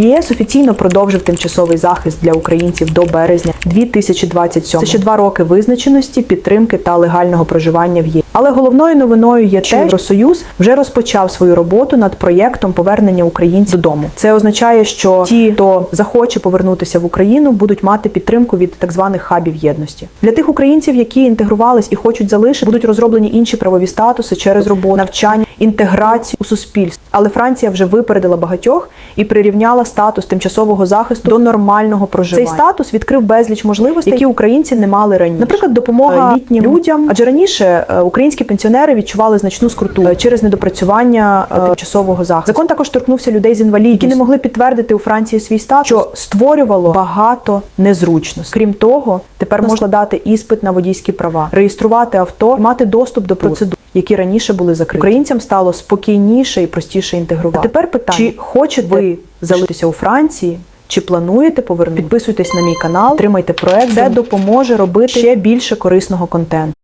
ЄС офіційно продовжив тимчасовий захист для українців до березня 2027. Це ще два роки визначеності, підтримки та легального проживання в ЄС. Але головною новиною є те, що Євросоюз вже розпочав свою роботу над проєктом повернення українців додому. Це означає, що ті, хто захоче повернутися в Україну, будуть мати підтримку від так званих хабів єдності. Для тих українців, які інтегрувались і хочуть залишити, будуть розроблені інші правові статуси через роботу, навчання, інтеграцію у суспільство. Але Франція вже випередила багатьох і прирівняла статус тимчасового захисту до нормального проживання. Цей статус відкрив безліч можливостей, які українці не мали раніше. Наприклад, допомога літнім людям, адже раніше е, українські пенсіонери відчували значну скруту е, через недопрацювання е, тимчасового захисту. Закон також торкнувся людей з інвалідністю, які не могли підтвердити у Франції свій статус, що створювало багато незручностей. Крім того, тепер можна дати іспит на водійські права, реєструвати авто, мати доступ до процедур. Які раніше були закриті. Українцям стало спокійніше і простіше інтегрувати. А тепер питання: чи хочете ви залишитися у Франції? Чи плануєте повернути? Підписуйтесь на мій канал, тримайте проект, це допоможе робити ще більше корисного контенту.